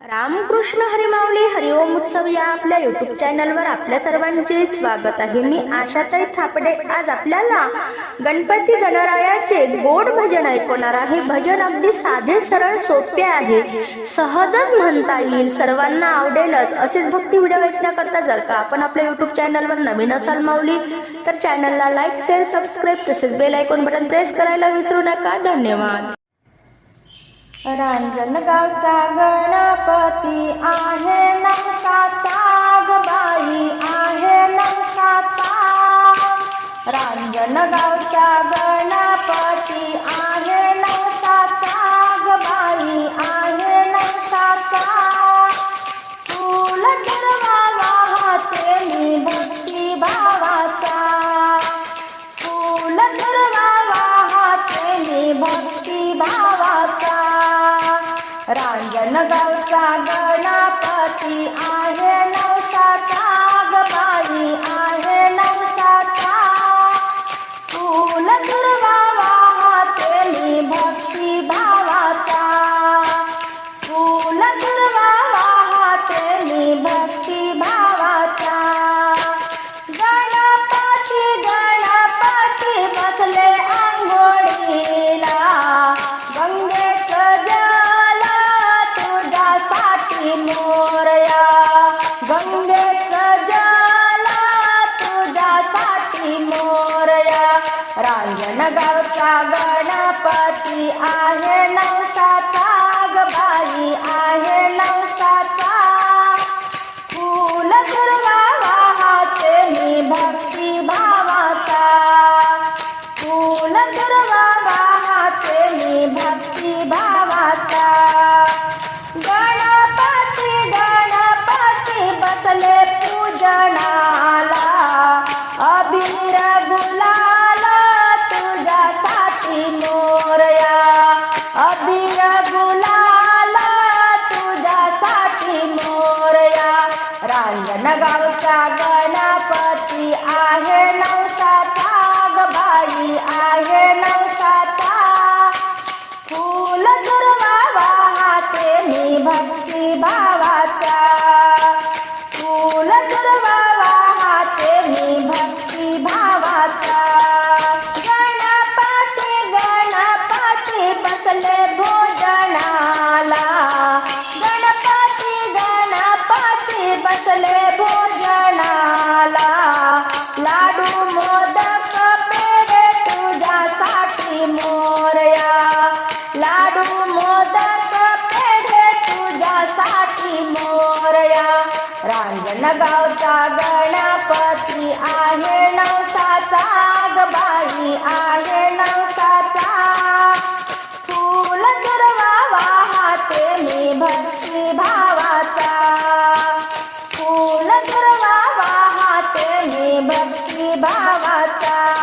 रामकृष्ण हरिमावली हरिओम उत्सव या आपल्या युट्यूब चॅनलवर आपल्या सर्वांचे स्वागत आहे. मी आशाताई थापडे. आज आपल्याला गणपती गणरायाचे गोड भजन ऐकवणार आहे. भजन अगदी साधे सरळ सोपे आहे. सहजच म्हणता येईल. सर्वांना आवडेलच. असेच भक्ती व्हिडिओ ऐकण्याकरता जर का आपण आपल्या युट्यूब चॅनलवर नवीन असाल माऊली तर चॅनलला लाईक शेअर सबस्क्राईब तसेच बेल ऐकून बटन प्रेस करायला विसरू नका. धन्यवाद. रांजणगावचा गणपती आहे नवसाचा ग बाई आहे नवसाचा. रांजणगावचा गणपती आहे नवसाचा ग बाई आहे नवसाचा. फूल दुर्वा वाहते मी भक्ती भावाचा. फूल दुर्वा वाहते मी भक्ती भावाचा. रांजन रांजणगावचा गणपती रांजणगावचा गणपती आहे नवसाचा. रांजणगावचा गणपती आहे नवसाचा ग बाई आहे नवसाचा फूल दुर्वा वाहते मी भक्ती भावाचा. फूल दुर्वा वाहते मी भक्ती भावाचा. गणपती गणपती बसले लाडू मोदक पेढे तुझ्यासाठी मोरया. रांजणगावचा गणपती आहे नवसाचा ग बाई आहे नवसाचा. फूल दुर्वा वाहते मी भक्ती भावाचा. फूल दुर्वा वाहते मी भक्ती भावाचा.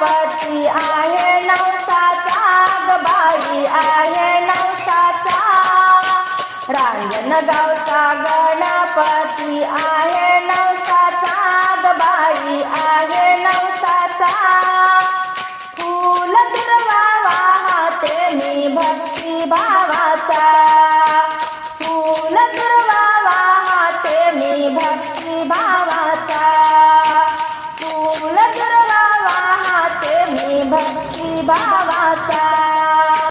पती आहे नवसाचा गबाई आहे नवसाचा. रांजन गावचा गणपती आहे नवसाचा गबाई आहे नवसाचा. फूल दुर्वा वाहते मी भक्ती भावाचा. फूल दुर्वा वाहते मी भक्ती भावा फूल दुर्वा